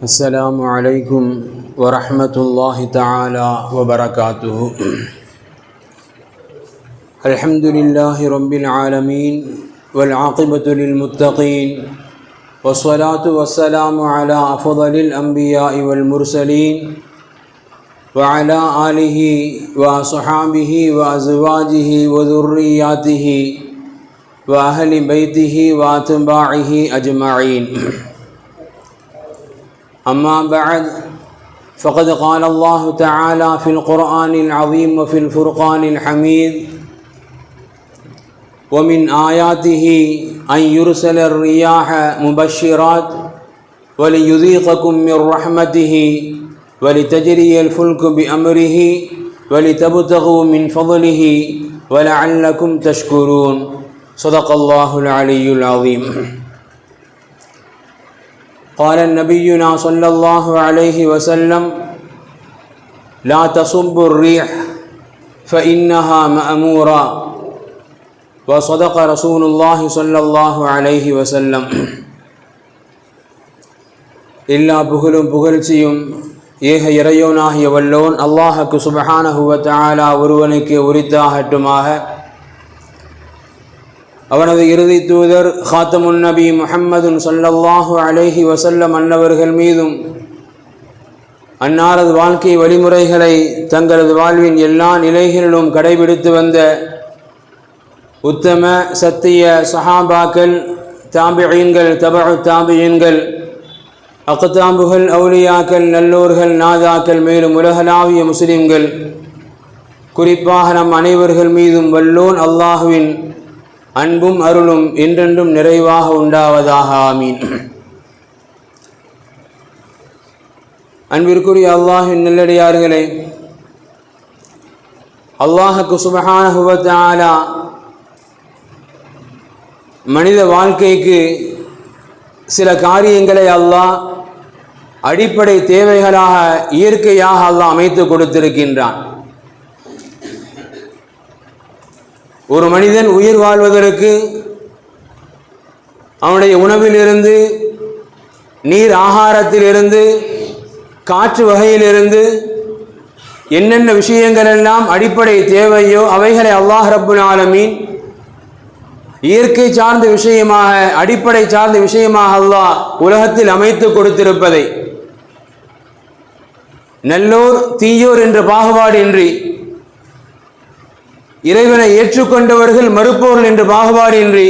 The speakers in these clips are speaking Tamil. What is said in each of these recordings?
السلام عليكم ورحمة الله تعالى وبركاته. الحمد لله رب العالمين والعاقبة للمتقين والصلاة والسلام على أفضل الأنبياء والمرسلين وعلى آله وصحابه وأزواجه وذرياته وأهل بيته وأتباعه أجمعين. أما بعد فقد قال الله تعالى في القرآن العظيم وفي الفرقان الحميد ومن آياته أن يرسل الرياح مبشرات وليذيقكم من رحمته ولتجري الفلك بأمره ولتبتغوا من فضله ولعلكم تشكرون. صدق الله العلي العظيم. قال نبينا صلى الله عليه وسلم لا تصب الريح فإنها مأمورة وصدق رسول الله صلى الله عليه وسلم எல்லா புகழும் புகழ்ச்சியும் ஏக இறையோனாகிய வல்லோன் அல்லாஹுக்கு சுபஹானஹுவ தஆலா ஒருவனுக்கு உரித்தாகட்டுமாக அவனது இறுதி தூதர் ஹாத்தமுன் நபி முஹம்மதுன் சொல்லல்லாஹு அலேஹி வசல்லம் அன்னவர்கள் மீதும் அன்னாரது வாழ்க்கை வழிமுறைகளை தங்களது வாழ்வின் எல்லா நிலைகளிலும் கடைபிடித்து வந்த உத்தம சத்திய சஹாபாக்கள் தாபியன்கள் தபு தாபியன்கள் அக்கத்தாம்புகள் அவுளியாக்கள் நல்லோர்கள் நாதாக்கள் மேலும் உலகளாவிய முஸ்லிம்கள் குறிப்பாக நம் அனைவர்கள் மீதும் வல்லோன் அல்லாஹுவின் அன்பும் அருளும் என்றென்றும் நிறைவாக உண்டாவதாக ஆமீன். அன்பிற்குரிய அல்லாஹின் நல்லடியார்களே அல்லாஹுக்கு சுபஹானஹுவத்தாலா மனித வாழ்க்கைக்கு சில காரியங்களை அல்லாஹ் அடிப்படை தேவைகளாக இயற்கையாக அல்லாஹ் அமைத்து கொடுத்திருக்கின்றான். ஒரு மனிதன் உயிர் வாழ்வதற்கு அவனுடைய உணவிலிருந்து நீர் ஆகாரத்திலிருந்து காற்று வகையிலிருந்து என்னென்ன விஷயங்கள் எல்லாம் அடிப்படை தேவையோ அவைகளை அல்லாஹ் ரப்புல் ஆலமீன் இயற்கை சார்ந்த விஷயமாக அடிப்படை சார்ந்த விஷயமாக அல்லாஹ் உலகத்தில் அமைத்து கொடுத்திருப்பதை. நல்லோர் தீயோர் என்ற பாகுபாடு இன்றி இறைவனை ஏற்றுக்கொண்டவர்கள் மறுப்பவர்கள் என்று பாகுபாடு இன்றி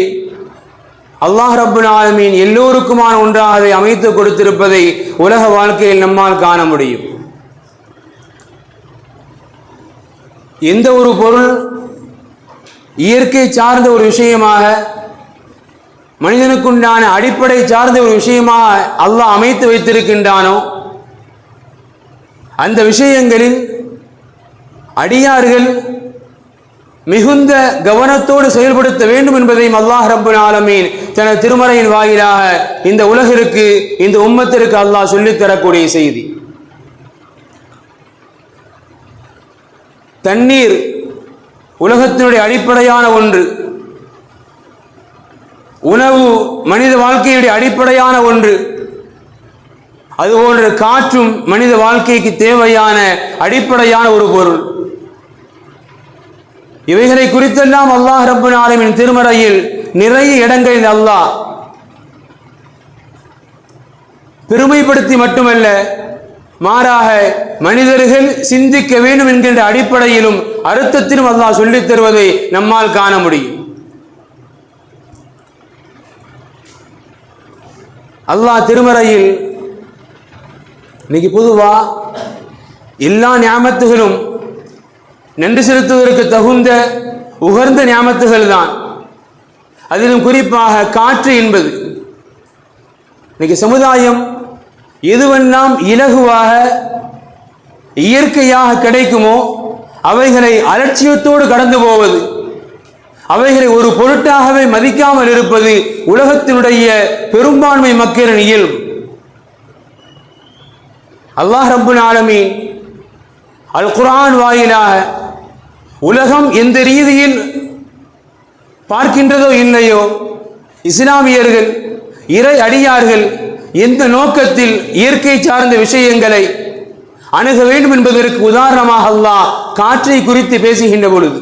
அல்லாஹ் ரப்புல் ஆலமீன் எல்லோருக்குமான ஒன்றாக அதை அமைத்து கொடுத்திருப்பதை உலக வாழ்க்கையில் நம்மால் காண முடியும். எந்த ஒரு பொருள் இயற்கை சார்ந்த ஒரு விஷயமாக மனிதனுக்குண்டான அடிப்படை சார்ந்த ஒரு விஷயமாக அல்லாஹ் அமைத்து வைத்திருக்கின்றானோ அந்த விஷயங்களில் அடியார்கள் மிகுந்த கவனத்தோடு செயல்படுத்த வேண்டும் என்பதையும் அல்லாஹ் ரப்பன் ஆலமீன் தனது திருமறையின் வாயிலாக இந்த உலகிற்கு இந்த உம்மத்திற்கு அல்லாஹ் சொல்லித் தரக்கூடிய செய்தி. தண்ணீர் உலகத்தினுடைய அடிப்படையான ஒன்று. உணவு மனித வாழ்க்கையுடைய அடிப்படையான ஒன்று. அதுபோன்ற காற்றும் மனித வாழ்க்கைக்கு தேவையான அடிப்படையான ஒரு பொருள். இவைகளை குறித்தெல்லாம் அல்லாஹ் ரப்பு ஆலமின் திருமறையில் நிறைய இடங்களில் அல்லாஹ் பெருமைப்படுத்தி மட்டுமல்ல மாறாக மனிதர்கள் சிந்திக்க வேண்டும் என்கின்ற அடிப்படையிலும் அர்த்தத்திலும் அல்லாஹ் சொல்லித் தருவதை நம்மால் காண முடியும். அல்லாஹ் திருமறையில் இன்னைக்கு பொதுவா எல்லா ஞாபகத்துகளும் நன்றி செலுத்துவதற்கு தகுந்த உகர்ந்த ஞாபகத்துகள் தான். அதிலும் குறிப்பாக காற்று என்பது. இன்னைக்கு சமுதாயம் எதுவெல்லாம் இலகுவாக இயற்கையாக கிடைக்குமோ அவைகளை அலட்சியத்தோடு கடந்து போவது அவைகளை ஒரு பொருட்டாகவே மதிக்காமல் இருப்பது உலகத்தினுடைய பெரும்பான்மை மக்களின் இயல்பு. அல்லாஹ் ரப்புல் ஆலமீன் அல் குரான் வாயிலாக உலகம் எந்த ரீதியில் பார்க்கின்றதோ இல்லையோ இஸ்லாமியர்கள் இறை அடியார்கள் எந்த நோக்கத்தில் இயற்கை சார்ந்த விஷயங்களை அணுக வேண்டும் என்பதற்கு உதாரணமாக அல்லாஹ் காற்றை குறித்து பேசுகின்ற பொழுது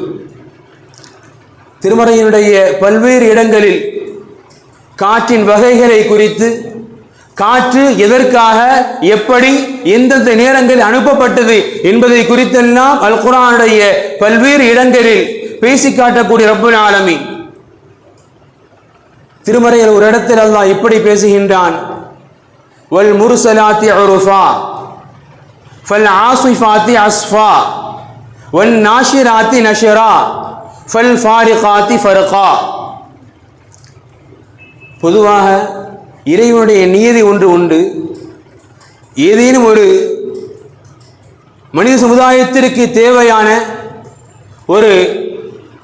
திருமறையினுடைய பல்வேறு இடங்களில் காற்றின் வகைகளை குறித்து காற்று எதற்காக எப்படி எந்தெந்த நேரங்களில் அனுப்பப்பட்டது என்பதை குறித்தெல்லாம் அல் குரானுடைய பல்வேறு இடங்களில் பேசி காட்டக்கூடிய ரப்புல் ஆலமி திருமறையில் ஒரு இடத்தில் அல்லாஹ் இப்படி பேசுகின்றான். வல் முருசலாத்தி உருஃபா ஃபல் ஆசிஃபாத்தி அஸ்ஃபா வல் நாஷிராத்தி நஷரா ஃபல் ஃபாரிகாத்தி ஃபர்கா. பொதுவாக இறைவனுடைய நியதி ஒன்று உண்டு. ஏதேனும் ஒரு மனித சமுதாயத்திற்கு தேவையான ஒரு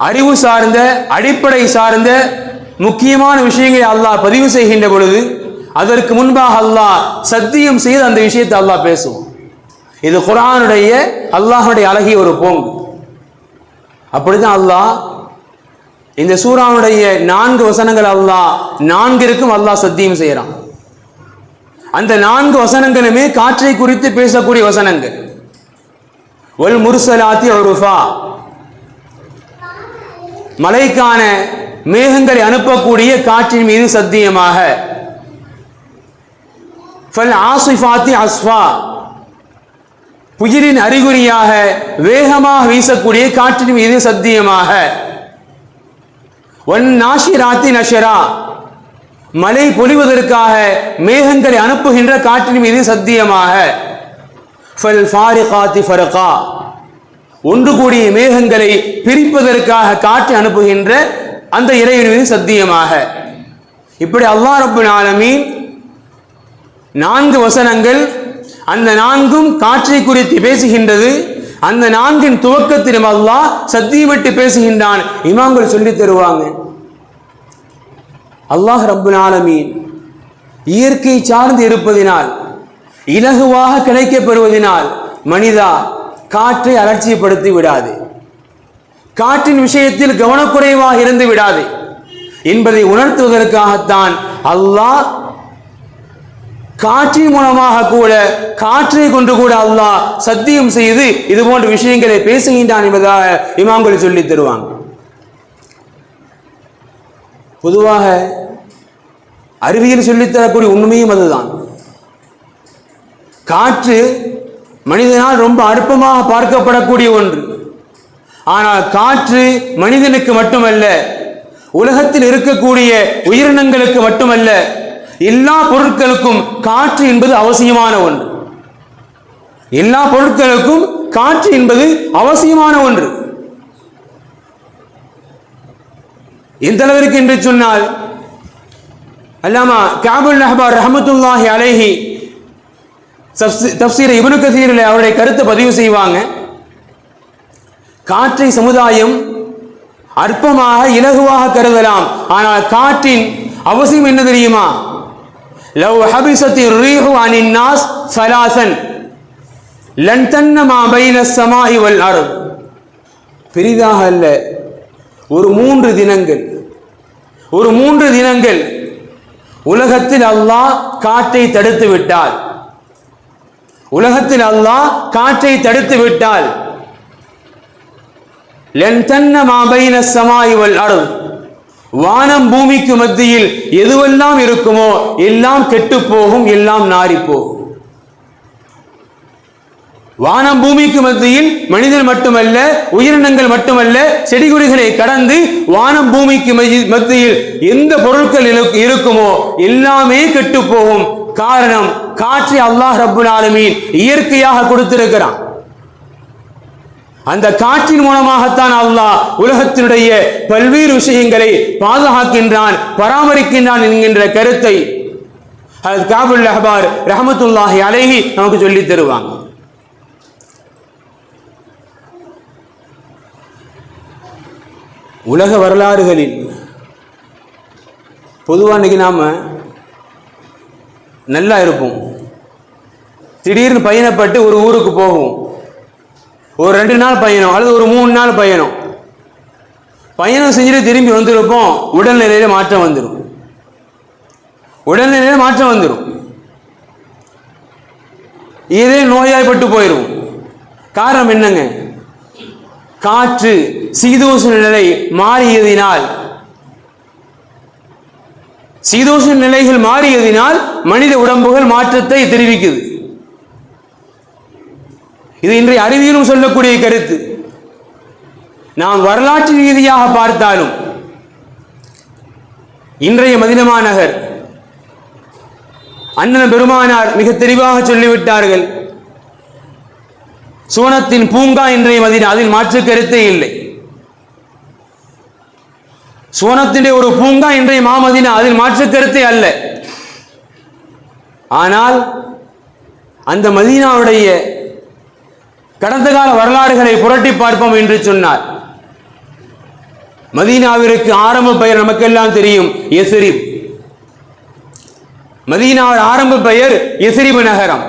அறிவு சார்ந்த அடிப்படை சார்ந்த முக்கியமான விஷயங்களை அல்லாஹ் பதிவு செய்கின்ற பொழுது அதற்கு முன்பாக அல்லாஹ் சத்தியம் செய்து அந்த விஷயத்தை அல்லாஹ் பேசுவோம் இது குரானுடைய அல்லாஹுடைய அழகிய ஒரு போங்கு. அப்படிதான் அல்லாஹ் இந்த சூறாவுடைய நான்கு வசனங்கள் அல்லாஹ் நான்கிற்கும் அல்லாஹ் சத்தியம் செய்கிறான். அந்த நான்கு வசனங்களுமே காற்றை குறித்து பேசக்கூடிய வசனங்கள். ஒல் முர்சலாத்தி உருஃபா. மலைக்கான மேகங்களை அனுப்பக்கூடிய காற்றின் மீது சத்தியமாக. ஃபல் ஆசிஃபாத்தி அஸ்ஃபா. புயலின் அறிகுறியாக வேகமாக வீசக்கூடிய காற்றின் மீது சத்தியமாக. ஒன் நாஷிராத்தி நஷரா. மழை பொழிவதற்காக மேகங்களை அனுப்புகின்ற காற்றின் மீது சத்தியமாக. ஃபல் ஃபாரிகாத்தி ஃபரகா. ஒன்று கூடிய மேகங்களை பிரிப்பதற்காக காற்று அனுப்புகின்ற அந்த இறைவன் மீது சத்தியமாக. இப்படி அல்லா ரப்புல் ஆலமீன் நான்கு வசனங்கள் அந்த நான்கும் காற்றை குறித்து பேசுகின்றது. அந்த நான்கின் துவக்கத்திலும் அல்லாஹ் சத்தியமிட்டு பேசுகின்றான். இமாம்கள் சொல்லி தருவாங்க. அல்லாஹ் ரப்புல் ஆலமீன் இயற்கை சார்ந்து இருப்பதினால் இலகுவாக கிடைக்கப்பெறுவதினால் மனிதா காற்றை அலட்சியப்படுத்தி விடாது. காற்றின் விஷயத்தில் கவனக்குறைவாக இருந்து விடாது. என்பதை உணர்த்துவதற்காகத்தான் அல்லாஹ் காற்றின் மூலமாக கூட காற்றை கொண்டு கூட அல்லாஹ் சத்தியம் செய்து இது போன்ற விஷயங்களை பேசுகின்றான் என்பதாக இமாம்கள் சொல்லித் தருவாங்க. பொதுவாக அறிவியல் சொல்லித்தரக்கூடிய உண்மையும் அதுதான். காற்று மனிதனால் ரொம்ப அற்பமாக பார்க்கப்படக்கூடிய ஒன்று. ஆனால் காற்று மனிதனுக்கு மட்டுமல்ல உலகத்தில் இருக்கக்கூடிய உயிரினங்களுக்கு மட்டுமல்ல எல்லா பொருட்களுக்கும் காற்று என்பது அவசியமான ஒன்று. எல்லா பொருட்களுக்கும் காற்று என்பது அவசியமான ஒன்று. எந்த அளவிற்கு என்று சொன்னால் அல்லாமா காபுல் நஹபார் ரஹமத்துல்லாஹி அலேஹி தப்சீர் இப்னு கசீரில் அவருடைய கருத்தை பதிவு செய்வாங்க. காற்றை சமுதாயம் அற்பமாக இலகுவாக கருதலாம். ஆனால் காற்றின் அவசியம் என்ன தெரியுமா? லவ் ஹபிசத்தி ரீஹு அனின் நாஸ் சலாசன். லன் தன்ன மா பைன வல் அர்த். பெரிதாக அல்ல ஒரு மூன்று தினங்கள். ஒரு மூன்று தினங்கள். உலகத்தில் அல்லாஹ் காற்றை தடுத்து விட்டால் உலகத்தில் அல்லாஹ் காற்றை தடுத்து விட்டால் லென் தன்ன மாபைன பைன ஸமாஇ வல் வானம் பூமிக்கு மத்தியில் எதுவெல்லாம் இருக்குமோ எல்லாம் கெட்டுப் போகும் எல்லாம் நாரி போகும் வானம் பூமிக்கு மத்தியில் மனிதன் மட்டுமல்ல உயிரினங்கள் மட்டுமல்ல செடி கொடிகளை கடந்து வானம் பூமிக்கு மதி- மத்தியில் எந்த பொருட்கள் இருக்குமோ எல்லாமே கெட்டு போகும் காரணம் காற்றை அல்லாஹ் ரப்புல் ஆலமீன் இயற்கையாக கொடுத்திருக்கிறான். அந்த காற்றின் மூலமாகத்தான் அல்லாஹ் உலகத்தினுடைய பல்வேறு விஷயங்களை பாதுகாக்கின்றான் பராமரிக்கின்றான் என்கின்ற கருத்தை அது காபுல் அஹ்பார் ரஹமத்துல்லாஹி அலைஹி நமக்கு சொல்லித் தருவாங்க. உலக வரலாறுகளில் பொதுவாக இன்னைக்கு நாம் நல்லா இருப்போம். திடீர்னு பயணப்பட்டு ஒரு ஊருக்கு போகும் ஒரு ரெண்டு நாள் பயணம் அல்லது ஒரு மூணு நாள் பயணம். பயணம் செஞ்சுட்டு திரும்பி வந்திருப்போம் உடல்நிலையில் மாற்றம் வந்துடும் உடல்நிலையில் மாற்றம் வந்துடும் இதே நோயாய்ப்பட்டு போயிடும் காரணம் என்னங்க? காற்று சீதோஷண நிலை மாறியதினால் சீதோஷண நிலைகள் மாறியதினால் மனித உடம்புகள் மாற்றத்தை தெரிவிக்குது. இது இன்றைய அறிவியலும் சொல்லக்கூடிய கருத்து. நாம் வரலாற்று ரீதியாக பார்த்தாலும் இன்றைய மதினமா நகர் அண்ணன் பெருமானார் மிக தெளிவாக சொல்லிவிட்டார்கள் சோனத்தின் பூங்கா இன்றைய மதினா அதில் மாற்று கருத்தே இல்லை. சுவனத்தினுடைய ஒரு பூங்கா இன்றைய மாமதினா அதில் மாற்று கருத்தே அல்ல. ஆனால் அந்த மதீனாவுடைய கடந்த கால வரலாறுகளை புரட்டி பார்ப்போம் என்று சொன்னார். மதீனாவிற்கு ஆரம்ப பெயர் நமக்கெல்லாம் தெரியும் எசிரிப். மதீனாவின் ஆரம்ப பெயர் எசிரிபு நகரம்.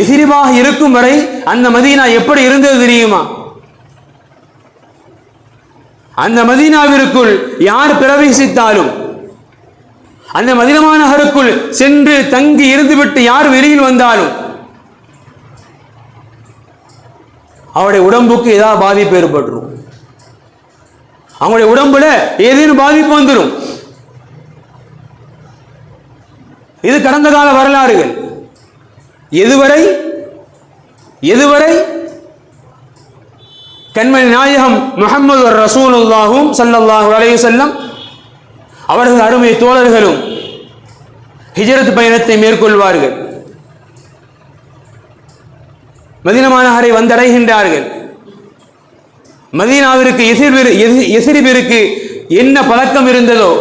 எசிரிபாக இருக்கும் வரை அந்த மதீனா எப்படி இருந்தது தெரியுமா? அந்த மதீனாவிற்குள் யார் பிரவேசித்தாலும் அந்த மதினமாநகருக்குள் சென்று தங்கி இருந்துவிட்டு யார் வெளியில் வந்தாலும் அவருடைய உடம்புக்கு ஏதாவது பாதிப்பு ஏற்பட்டுரும். அவங்களுடைய உடம்புல ஏதேனும் பாதிப்பு வந்துடும் இது கடந்த கால வரலாறுகள். எதுவரை எதுவரை கண்மணி நாயகம் முகமது ரசூலுல்லாஹும் சல்லல்லாஹு அலைஹி செல்லம் அவர்கள் அருமை தோழர்களும் ஹிஜரத் பயணத்தை மேற்கொள்வார்கள். மதீனா மாநகரை வந்தடைகின்றார்கள். மதீனாவிற்கு எசிரிபிற்கு என்ன பழக்கம் இருந்ததோ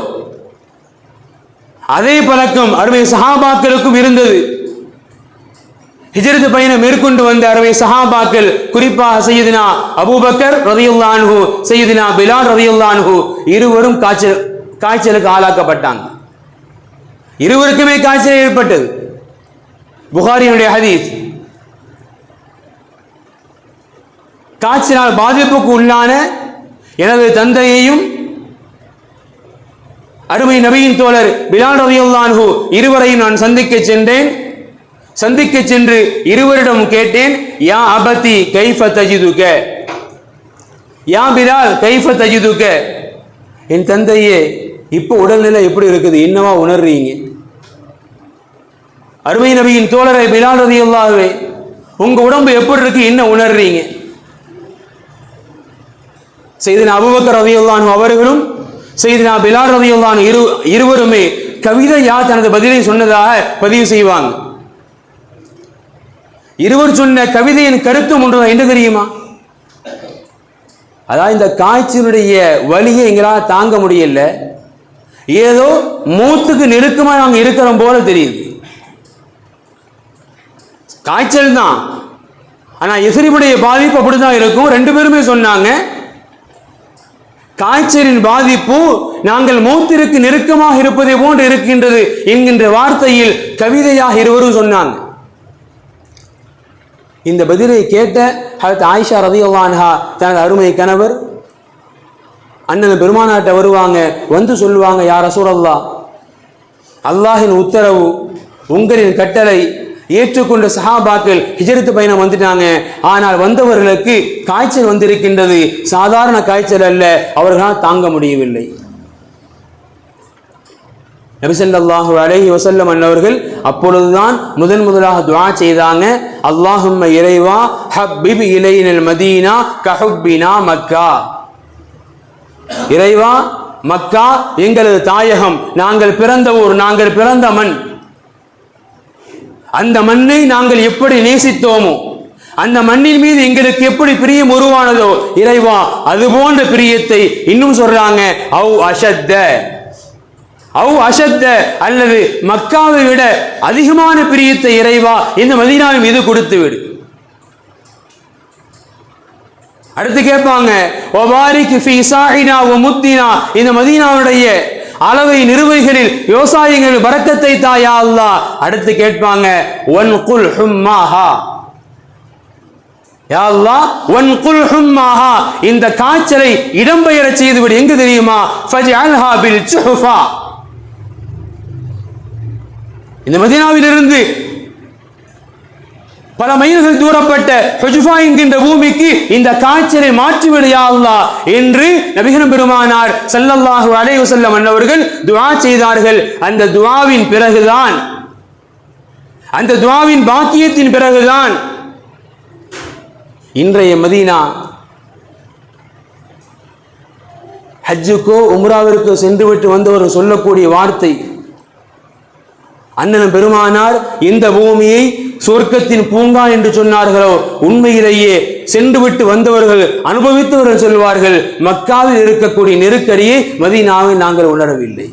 அதே பழக்கம் அருமை சஹாபாக்களுக்கும் இருந்தது. ஹிஜரத் பயணம் மேற்கொண்டு வந்த அருமை சஹாபாக்கள் குறிப்பாக சையதினா அபூபக்கர் ரதியுல்லான்ஹு சையதினா பிலால் ரதியுல்லான்ஹு இருவரும் காய்ச்சல் காய்ச்சலுக்கு ஆளாக்கப்பட்டாங்க. இருவருக்குமே காய்ச்சல் ஏற்பட்டது. புகாரியினுடைய ஹதீஸ் காய்ச்சினால் பாதிப்புக்கு உள்ளான எனது தந்தையையும் அருமை நபியின் தோழர் பிலால் ரவியுல்லான்ஹு இருவரையும் நான் சந்திக்க சென்றேன். சந்திக்க சென்று இருவரிடம் கேட்டேன் யா அபதி கைஃப தஜிதுக? யா பிலால் கைஃப தஜிதுக? என் தந்தையே இப்போ உடல்நிலை எப்படி இருக்குது? என்னவா உணர்றீங்க? அருமை நபியின் தோழரை பிலால் ரதியுல்லாஹுவே உங்க உடம்பு எப்படி இருக்கு? என்ன உணர்றீங்க? செய்தினா அபுபக்கர் ரதியுல்லான் அவர்களும் செய்தினா பிலால் ரதியுல்லான் இரு இருவருமே கவிதையா தனது பதிலை சொன்னதாக பதிவு செய்வாங்க. இருவர் சொன்ன கவிதையின் கருத்து ஒன்று என்ன தெரியுமா? அதாவது இந்த காய்ச்சலுடைய வலியை எங்களால் தாங்க முடியல. ஏதோ மூத்துக்கு நெருக்கமா நாங்க இருக்கிறோம் போல தெரியுது. காய்ச்சல் தான். ஆனா எசிரிபுடைய பாதிப்பு அப்படிதான் இருக்கும். ரெண்டு பேருமே சொன்னாங்க. காய்ச்சலின் பாதிப்பு நாங்கள் மூத்திற்கு நெருக்கமாக இருப்பதை போன்று இருக்கின்றது என்கின்ற வார்த்தையில் கவிதையாக இருவரும் சொன்னாங்க. இந்த பதிலை கேட்ட ஹரத் ஆயிஷா ரதியுல்லான்ஹா தனது அருமை கணவர் அண்ணன் பெருமானாட்ட வருவாங்க வந்து சொல்லுவாங்க யார் ரசூலல்லா அல்லாஹின் உத்தரவு உங்களின் கட்டளை ஏற்றுக்கொண்ட சஹாபாக்கள் ஹிஜரத்து பயணம் வந்துட்டாங்க. ஆனால் வந்தவர்களுக்கு காய்ச்சல் வந்திருக்கின்றது. சாதாரண காய்ச்சல் அல்ல. அவர்களால் தாங்க முடியவில்லை. நபிசல்லாஹு அலஹி வசல்லம் அன்னவர்கள் அப்பொழுதுதான் முதன் முதலாக துவா செய்தாங்க. அல்லாஹும்ம இறைவா ஹப்பிப் இலையினல் மதீனா கஹுப்பினா மக்கா. இறைவா மக்கா எங்களது தாயகம் நாங்கள் பிறந்த ஊர் நாங்கள் பிறந்த மண். அந்த மண்ணை நாங்கள் எப்படி நேசித்தோமோ அந்த மண்ணின் மீது எங்களுக்கு எப்படி பிரியம் உருவானதோ இறைவா அது போன்ற பிரியத்தை இன்னும் சொல்றாங்க அவ் அசத்த அவ் அசத்த அல்லது மக்காவை விட அதிகமான பிரியத்தை இறைவா இந்த மதீனாவின் மீது கொடுத்து விடு. அடுத்து கேட்பாங்க ஒபாரிக்கு ஃபி சாஹினா ஒ முத்தினா இந்த மதீனாவுடைய அளவை நிறுவைகளில் விவசாயிகள் வரக்கத்தை தாயா அல்லா. அடுத்து கேட்பாங்க ஒன் குல் ஹும்மாஹா. யா ஒன் குல் இந்த காய்ச்சலை இடம்பெயர செய்துவிடு எங்கு தெரியுமா? இந்த மதினாவிலிருந்து பல மைல்கள் தூரப்பட்ட என்கின்ற பூமிக்கு இந்த காய்ச்சலை மாற்றிவிடு என்று நபிகரம் பெருமானார் ஸல்லல்லாஹு அடைவு செல்ல அன்னவர்கள் துவா செய்தார்கள். அந்த துவாவின் பிறகுதான் அந்த துவாவின் பாக்கியத்தின் பிறகுதான் இன்றைய மதீனா ஹஜ்ஜுக்கோ உம்ராவிற்கோ சென்றுவிட்டு வந்தவர் சொல்லக்கூடிய வார்த்தை. அண்ணன் பெருமானார் இந்த பூமியை சொர்க்கத்தின் பூங்கா என்று சொன்னார்களோ உண்மையிலேயே சென்றுவிட்டு வந்தவர்கள் அனுபவித்தவர்கள் சொல்வார்கள் மக்காவில் இருக்கக்கூடிய நெருக்கடியை மதீனாவில் நாங்கள் உணரவில்லை.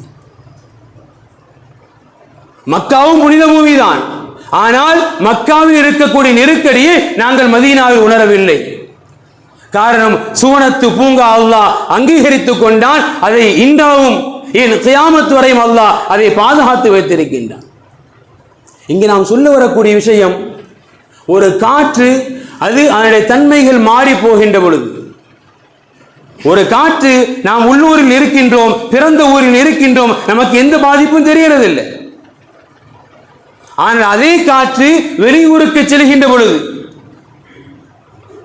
மக்காவும் புனித பூமிதான். ஆனால் மக்காவில் இருக்கக்கூடிய நெருக்கடியை நாங்கள் மதீனாவில் உணரவில்லை. காரணம் சுவனத்து பூங்கா அல்லாஹ் அங்கீகரித்துக் கொண்டான் அதை இன்றாவும் என் கியாமத்து வரையும் அல்லாஹ் அதை பாதுகாத்து வைத்திருக்கின்றான். இங்கே நாம் சொல்ல வரக்கூடிய விஷயம் ஒரு காற்று அது அதனுடைய தன்மைகள் மாறி போகின்ற பொழுது ஒரு காற்று நாம் உள்ளூரில் இருக்கின்றோம் பிறந்த ஊரில் இருக்கின்றோம் நமக்கு எந்த பாதிப்பும் தெரியறதில்லை. ஆனால் அதே காற்று வெளியூருக்கு செல்கின்ற பொழுது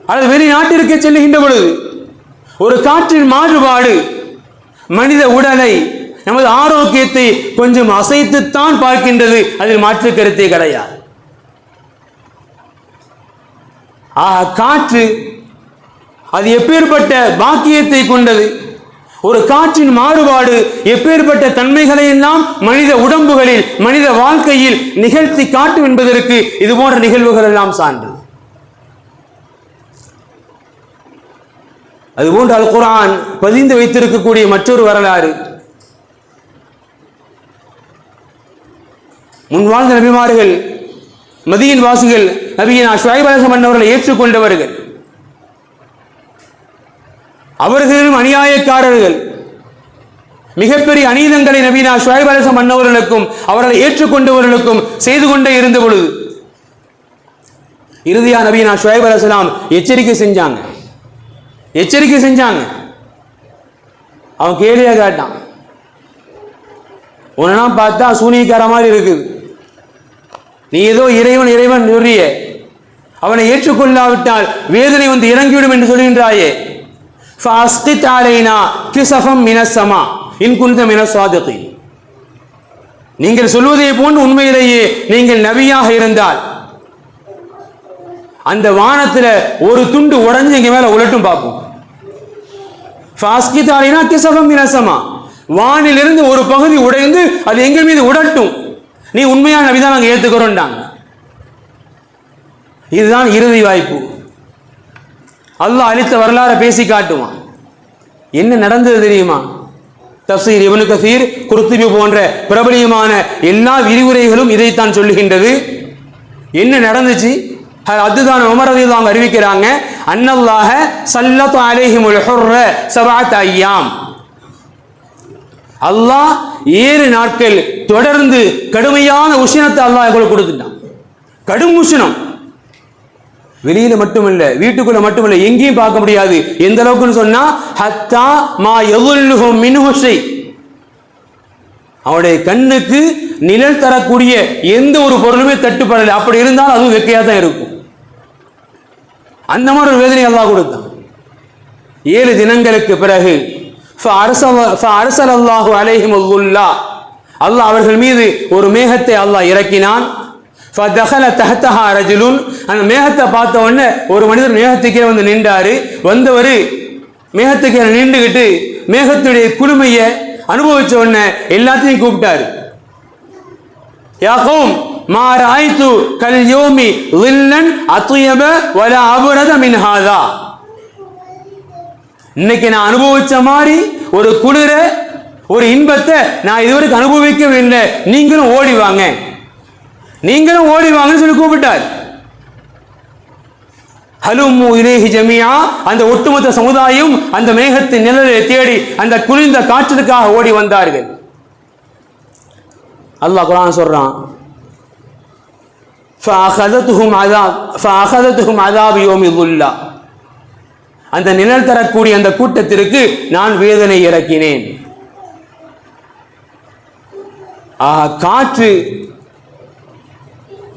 அல்லது வெளிநாட்டிற்கு செல்கின்ற பொழுது ஒரு காற்றின் மாறுபாடு மனித உடலை நமது ஆரோக்கியத்தை கொஞ்சம் அசைத்துத்தான் பார்க்கின்றது. அதில் மாற்று கருத்தே கிடையாது. ஆக காற்று அது எப்பேற்பட்ட பாக்கியத்தை கொண்டது. ஒரு காற்றின் மாறுபாடு எப்பேற்பட்ட தன்மைகளை எல்லாம் மனித உடம்புகளில் மனித வாழ்க்கையில் நிகழ்த்தி காட்டும் என்பதற்கு இது போன்ற நிகழ்வுகள் எல்லாம் சான்று. அதுபோன்று அல் குரான் பதிந்து வைத்திருக்கக்கூடிய மற்றொரு வரலாறு. முன் வாழ்ந்த நபிமார்கள் மதியின் வாசிகள் நபியின் ஷுவைப் அலைஹிஸ்ஸலாம் ஏற்றுக்கொண்டவர்கள். அவர்களும் அநியாயக்காரர்கள். மிகப்பெரிய அநீதங்களை நபீனா ஷுவைப் அலைஹிஸ்ஸலாம் அன்னவர்களுக்கும் அவர்களை ஏற்றுக்கொண்டவர்களுக்கும் செய்து கொண்டே இருந்த பொழுது இறுதியா நபீனா ஷுவைப் எச்சரிக்கை செஞ்சாங்க. எச்சரிக்கை செஞ்சாங்க. அவன் கேலியா கேட்டான். உன்னெல்லாம் பார்த்தா சூனியக்கார மாதிரி இருக்குது. நீ ஏதோ இறைவன் இறைவன் உரிய அவனை ஏற்றுக்கொள்ளாவிட்டால் வேதனை வந்து இறங்கிவிடும் என்று சொல்கின்றாயே. மினசமா இன்குந்த மினசாதத்தை நீங்கள் சொல்வதை போன்று உண்மையிலேயே நீங்கள் நவியாக இருந்தால் அந்த வானத்தில் ஒரு துண்டு உடஞ்சு இங்க மேல உலட்டும் பார்ப்போம். கிசபம் மினசமா வானிலிருந்து ஒரு பகுதி உடைந்து அது எங்கள் மீது உடட்டும். நீ உண்மையான நபிதான் நாங்கள் ஏத்துக்கிறோம்டாங்க இதுதான் இறுதி வாய்ப்பு. அல்லாஹ் அளித்த வரலாறை பேசி காட்டுவான். என்ன நடந்தது தெரியுமா? தப்சீர் இவனு கசீர் குருத்துபி போன்ற பிரபலியமான எல்லா விரிவுரைகளும் இதைத்தான் சொல்லுகின்றது. என்ன நடந்துச்சு? அது அதுதான் உமரதியில் அவங்க அறிவிக்கிறாங்க அன்னல்லாக சல்லத்து அலேஹிமுல் ஹுர்ர சபாத் ஐயாம். அல்லாஹ் ஏழு நாட்கள் தொடர்ந்து கடுமையான உஷ்ணத்தை அல்லாஹ் எங்களுக்கு கொடுத்துட்டான். கடும் உஷ்ணம் வெளியில மட்டுமல்ல வீட்டுக்குள்ள மட்டுமல்ல எங்கேயும் பார்க்க முடியாது. எந்த அளவுக்குன்னு சொன்னா ஹத்தா மா எவுல்லுஹும் மின்ஹு அவனுடைய கண்ணுக்கு நிழல் தரக்கூடிய எந்த ஒரு பொருளுமே தட்டுப்படலை. அப்படி இருந்தால் அதுவும் வெக்கையா தான் இருக்கும். அந்த மாதிரி ஒரு வேதனை அல்லாஹ் கொடுத்தான். ஏழு தினங்களுக்கு பிறகு அரசல் அல்லாஹு அலைஹிமுல்லா அல்லாஹ் அவர்கள் மீது ஒரு மேகத்தை அல்லாஹ் இறக்கினான். ஃபதஹல தஹத்தஹா ரஜுலுன் அந்த மேகத்தை பார்த்த உடனே ஒரு மனிதர் மேகத்துக்கே வந்து நின்றாரு. வந்தவர் மேகத்துக்கே நின்றுக்கிட்டு மேகத்துடைய குழுமையை அனுபவிச்ச உடனே எல்லாத்தையும் கூப்பிட்டாரு. யாக்கும் மா ராய்து கல் யோமி லில்லன் அத்துயப வல அபுரத மின்ஹாதா இன்னைக்கு நான் அனுபவிச்ச மாதிரி ஒரு குளிர ஒரு இன்பத்தை நான் இதுவரைக்கும் அனுபவிக்கவில்லை நீங்களும் ஓடி வாங்க நீங்களும் ஓடி வாங்கன்னு சொல்லி கூப்பிட்டார் ஹலுமு இலேஹி ஜமியா அந்த ஒட்டுமொத்த சமுதாயம் அந்த மேகத்தின் நிழலை தேடி அந்த குளிர்ந்த காற்றுக்காக ஓடி வந்தார்கள் அல்லாஹ் குரான் சொல்றான் فأخذتهم عذاب فأخذتهم عذاب يوم الظلة அந்த நிழல் தரக்கூடிய அந்த கூட்டத்திற்கு நான் வேதனை இறக்கினேன். காற்று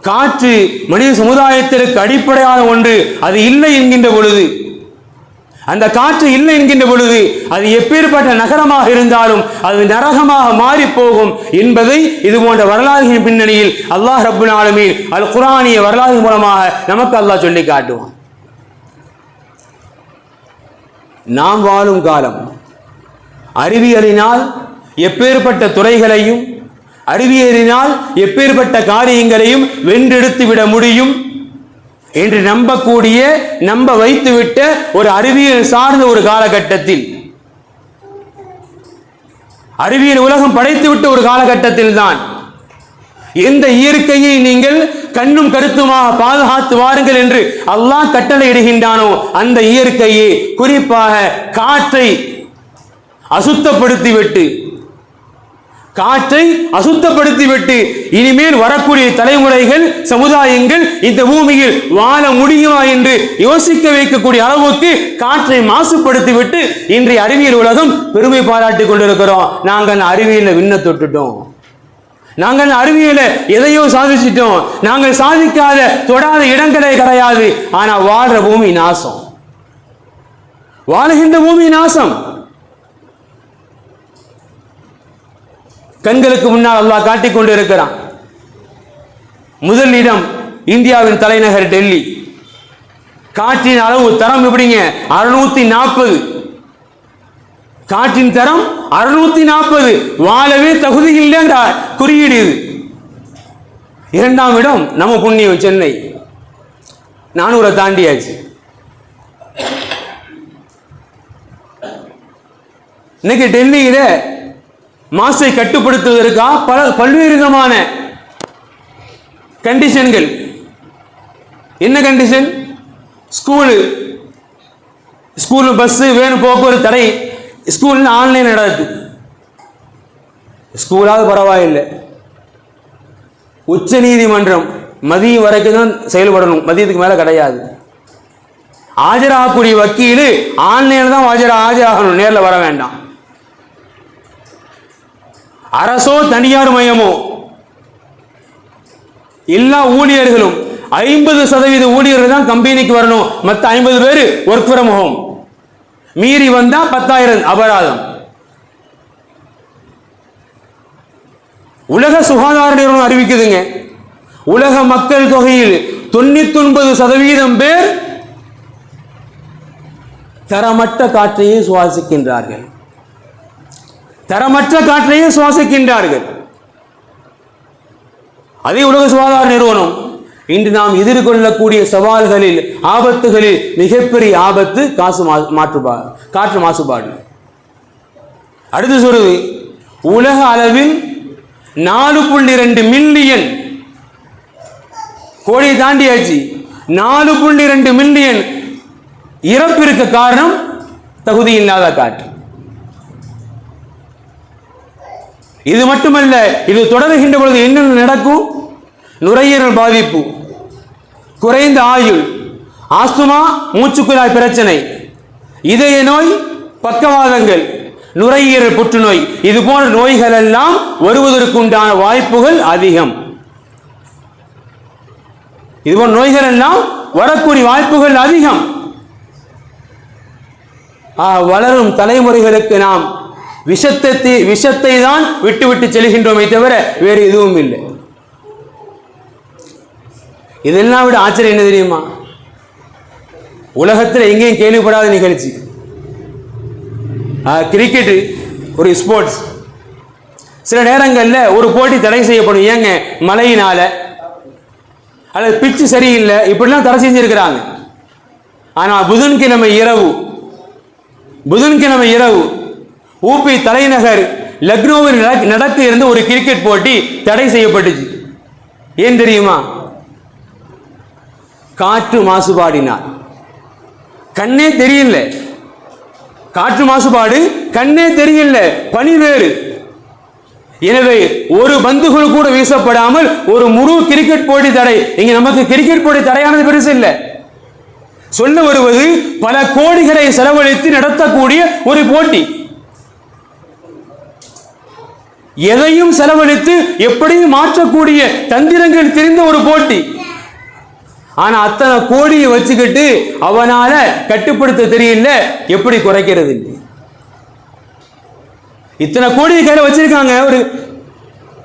காற்று மனித சமுதாயத்திற்கு அடிப்படையான ஒன்று அது இல்லை என்கின்ற பொழுது அந்த காற்று இல்லை என்கின்ற பொழுது அது எப்பேற்பட்ட நகரமாக இருந்தாலும் அது நரகமாக மாறி போகும் என்பதை இது போன்ற வரலாறுகளின் பின்னணியில் அல்லாஹ் ரபுல் ஆலமீன் அல் குரானிய வரலாறு மூலமாக நமக்கு அல்லாஹ் சொல்லி காட்டுவான் நாம் வாழும் காலம். அறிவியலினால் எப்பேற்பட்ட துறைகளையும் அறிவியலினால் எப்பேற்பட்ட காரியங்களையும் வென்றெடுத்து விட முடியும் என்று நம்பக்கூடிய நம்ப வைத்துவிட்ட ஒரு அறிவியல் சார்ந்த ஒரு காலகட்டத்தில். அறிவியல் உலகம் படைத்துவிட்ட ஒரு காலகட்டத்தில் தான் எந்த இயற்கையை நீங்கள் கண்ணும் கருத்துமாக பாதுகாத்து வாருங்கள் என்று அல்லாஹ் கட்டளை இடுகின்றானோ அந்த இயற்கையை குறிப்பாக காற்றை அசுத்தப்படுத்திவிட்டு காற்றை அசுத்தப்படுத்திவிட்டு இனிமேல் வரக்கூடிய தலைமுறைகள் சமுதாயங்கள் இந்த பூமியில் வாழ முடியுமா என்று யோசிக்க வைக்கக்கூடிய அளவுக்கு காற்றை மாசுபடுத்திவிட்டு இன்றைய அறிவியல் உலகம் பெருமை பாராட்டிக் கொண்டிருக்கிறோம். நாங்கள் அறிவியல விண்ண தொட்டுட்டோம். நாங்கள் அறிவியல எதையோ சாதிச்சிட்டோம். நாங்கள் சாதிக்காத தொடாத இடங்களே கிடையாது. ஆனா வாழ்ற பூமி நாசம். வாழ்கின்ற பூமி நாசம். கண்களுக்கு முன்னால் அல்லாஹ் காட்டிக் கொண்டு இருக்கிறான் முதல் இடம் இந்தியாவின் தலைநகர் டெல்லி. காற்றின் அளவு தரம் எப்படிங்க? அறுநூத்தி நாற்பது. காற்றின் தரம் அறுநூத்தி நாற்பது. வாழவே தகுதி இல்லைன்ற குறியீடு இது. இரண்டாம் இடம் நம்ம புண்ணியம் சென்னை. நானூரை தாண்டியாச்சு. இன்னைக்கு டெல்லியில மாசை கட்டுப்படுத்துவதற்காக பல பல்வேறு விதமான கண்டிஷன்கள் என்ன கண்டிஷன் ஸ்கூலு. ஸ்கூலு பஸ்ஸு வேணும் போக்குவரத்து தடை. ஸ்கூல்னு ஆன்லைன் நடக்குது ஸ்கூலாவது பரவாயில்லை. உச்ச நீதிமன்றம் மதியம் வரைக்கும் தான் செயல்படணும். மதியத்துக்கு மேலே கிடையாது. ஆஜராகக்கூடிய வக்கீல் ஆன்லைனில் தான் ஆஜரா ஆஜராகணும். நேரில் வர வேண்டாம். அரசோ தனியார் மயமோ எல்லா ஊழியர்களும் ஐம்பது சதவீத ஊழியர்கள் தான் கம்பெனிக்கு வரணும். மற்ற ஐம்பது பேர் ஒர்க் ஃப்ரம் ஹோம் மீறி வந்தா பத்தாயிரம் அபராதம். உலக சுகாதார நிறுவனம் அறிவிக்குதுங்க. உலக மக்கள் தொகையில் தொண்ணூத்தி ஒன்பது சதவீதம் பேர் தரமற்ற காற்றையே சுவாசிக்கின்றார்கள். தரமற்ற காற்றையே சுவாசிக்கின்றார்கள். அதே உலக சுகாதார நிறுவனம் இன்று நாம் எதிர்கொள்ளக்கூடிய சவால்களில் ஆபத்துகளில் மிகப்பெரிய ஆபத்து காசு மா- மாற்றுபா காற்று மாசுபாடு. அடுத்து சொல்றது உலக அளவில் நாலு புள்ளி ரெண்டு மில்லியன் கோடியை தாண்டியாச்சு. நாலு புள்ளி ரெண்டு மில்லியன் இறப்பிற்கு காரணம் தகுதி இல்லாத காற்று. இது மட்டுமல்ல இது தொடர்கின்ற பொழுது என்னென்ன நடக்கும்? நுரையீரல் பாதிப்பு குறைந்த ஆயுள் ஆஸ்துமா மூச்சுக்குழாய் பிரச்சனை இதய நோய் பக்கவாதங்கள் நுரையீரல் புற்றுநோய் இது போன்ற நோய்கள் எல்லாம் வருவதற்குண்டான வாய்ப்புகள் அதிகம். இது போன்ற நோய்கள் எல்லாம் வரக்கூடிய வாய்ப்புகள் அதிகம். வளரும் தலைமுறைகளுக்கு நாம் விஷத்தை விஷத்தை தான் விட்டுவிட்டு செல்கின்றோமே தவிர வேறு எதுவும் இல்லை இதெல்லாம் விட ஆச்சரியம் என்ன தெரியுமா? உலகத்தில் எங்கேயும் கேள்விப்படாத நிகழ்ச்சி. கிரிக்கெட்டு ஒரு ஸ்போர்ட்ஸ் சில நேரங்களில் ஒரு போட்டி தடை செய்யப்படும். ஏங்க? மழையினால். அல்லது பிச்சு சரியில்லை. இப்படிலாம் தடை செஞ்சுருக்கிறாங்க. ஆனால் புதன்கிழமை இரவு புதன்கிழமை இரவு ஊபி தலைநகர் லக்னோவில் நடக்க- நடக்க இருந்த ஒரு கிரிக்கெட் போட்டி தடை செய்யப்பட்டுச்சு. ஏன் தெரியுமா? காற்று மாசுபாடினால். கண்ணே தெரியல. காற்று மாசுபாடு கண்ணே தெரியல. பனி வேறு. எனவே ஒரு பந்துகள் கூட வீசப்படாமல் ஒரு முழு கிரிக்கெட் போட்டி தடை. இங்க நமக்கு கிரிக்கெட் போட்டி தடையானது பெருசு இல்லை. சொல்ல வருவது பல கோடிகளை செலவழித்து நடத்தக்கூடிய ஒரு போட்டி. எதையும் செலவழித்து எப்படியும் மாற்றக்கூடிய தந்திரங்கள் தெரிந்த ஒரு போட்டி. ஆனா அத்தனை கோடியை வச்சுக்கிட்டு அவனால கட்டுப்படுத்த தெரியல. எப்படி குறைக்கிறது? இத்தனை கோடியை கையில வச்சிருக்காங்க ஒரு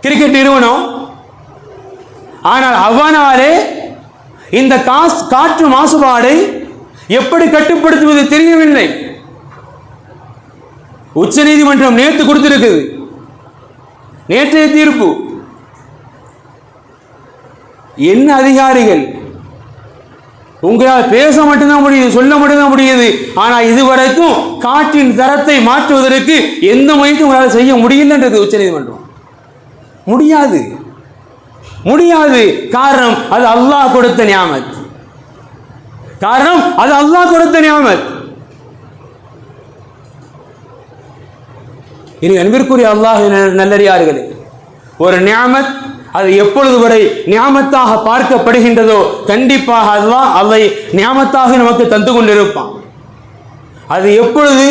கிரிக்கெட் நிறுவனம். ஆனால் அவனாலே இந்த காசு காற்று மாசுபாடை எப்படி கட்டுப்படுத்துவது தெரியவில்லை. உச்ச நீதிமன்றம் நேற்று கொடுத்திருக்குது. நேற்றைய தீர்ப்பு. என்ன அதிகாரிகள் உங்களால் பேச மட்டும்தான் முடியுது சொல்ல மட்டும்தான் முடியுது. ஆனால் இதுவரைக்கும் காற்றின் தரத்தை மாற்றுவதற்கு எந்த முயற்சியும் உங்களால் செய்ய முடியலன்றது உச்சநீதிமன்றம் முடியாது. முடியாது. காரணம் அது அல்லாஹ் கொடுத்த நியாமத். காரணம் அது அல்லாஹ் கொடுத்த நியாமத். இனி அன்பிற்குரிய அல்லாஹ் நல்லறியார்களே. ஒரு நியாமத் அது எப்பொழுது வரை நியாமத்தாக பார்க்கப்படுகின்றதோ கண்டிப்பாக அதுதான் அதை நியாமத்தாக நமக்கு தந்து கொண்டிருப்பான். அது எப்பொழுது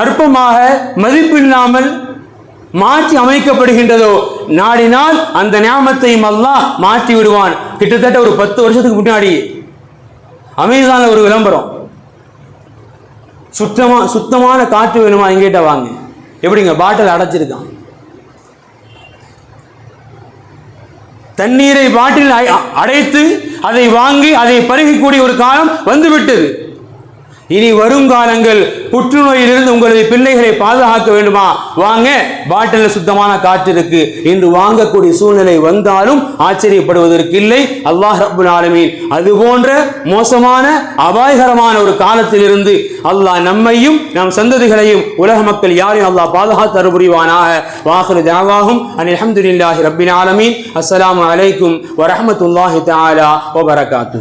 அற்பமாக மதிப்பில்லாமல் மாற்றி அமைக்கப்படுகின்றதோ நாடினால் அந்த நியாமத்தையும் அல்லாஹ் மாற்றி விடுவான். கிட்டத்தட்ட ஒரு பத்து வருஷத்துக்கு முன்னாடி அமேசான்ல ஒரு விளம்பரம். சுத்தமா சுத்தமான காற்று வேணுமா எங்கிட்ட வாங்க. எப்படிங்க? பாட்டில் அடைச்சிருக்கான். தண்ணீரை பாட்டில் அ- அடைத்து அதை வாங்கி அதை பருகக்கூடிய ஒரு காலம் வந்துவிட்டது. இனி வருங்காலங்கள் புற்றுநோயிலிருந்து உங்களது பிள்ளைகளை பாதுகாக்க வேண்டுமா? வாங்க பாட்டில் சுத்தமான காற்று இருக்கு. என்று வாங்கக்கூடிய சூழ்நிலை வந்தாலும் ஆச்சரியப்படுவதற்கு இல்லை. அல்லாஹ் ரப்புல் ஆலமீன் அது போன்ற மோசமான அபாயகரமான ஒரு காலத்திலிருந்து அல்லாஹ் நம்மையும் நம் சந்ததிகளையும் உலக மக்கள் யாரையும் அல்லாஹ் பாதுகாத்து அருபுரிவானாக வாசல் தாவாகும் அனில் அல்ஹம்துலில்லாஹி ரப்பில் ஆலமீன். அஸ்லாம் அலைக்கும் வரமத்துல்லாஹி தாலா ஒபரகாத்து